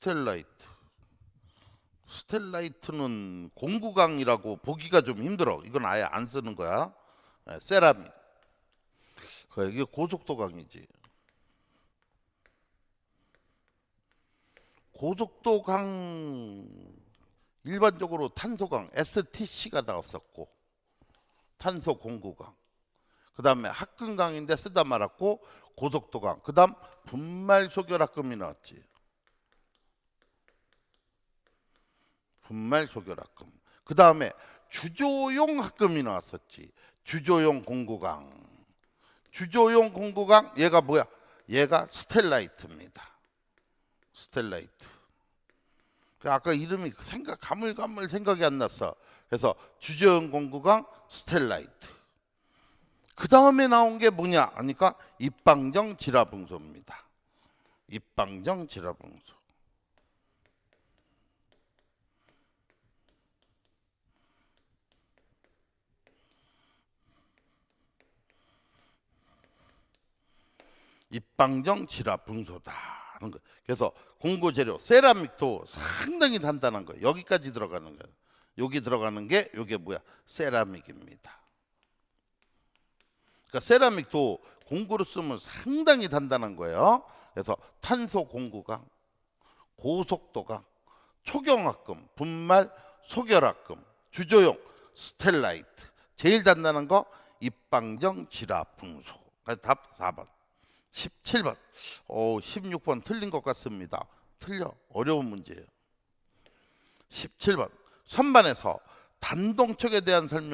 스텔라이트. 스텔라이트는 공구강이라고 보기가 좀 힘들어. 이건 아예 안 쓰는 거야. 예, 세라믹. 그 이게 고속도 강이지. 고속도 강 일반적으로 탄소강 STC가 나왔었고 탄소 공구강. 그 다음에 합금강인데 쓰다 말았고 고속도강. 그 다음 분말 소결합금이 나왔지. 분말 소결합금. 그 다음에 주조용 합금이 나왔었지. 주조용 공구강. 주조용 공구강 얘가 뭐야? 얘가 스텔라이트입니다. 스텔라이트. 그 아까 이름이 생각 가물가물 생각이 안 났어. 그래서 주조용 공구강 스텔라이트. 그 다음에 나온 게 뭐냐? 하니까 입방정 지라붕소입니다. 입방정 지라붕소. 입방정 지압 분소다 하는 거. 그래서 공구 재료 세라믹도 상당히 단단한 거예요. 여기까지 들어가는 거예요. 여기 들어가는 게 이게 뭐야? 세라믹입니다. 그러니까 세라믹도 공구로 쓰면 상당히 단단한 거예요. 그래서 탄소 공구강, 고속도강, 초경합금, 분말 소결합금, 주조용 스텔라이트. 제일 단단한 거 입방정 지압 분소. 답 4번. 17번. 오, 16번 틀린 것 같습니다. 틀려. 어려운 문제예요. 17번. 선반에서 단동척에 대한 설명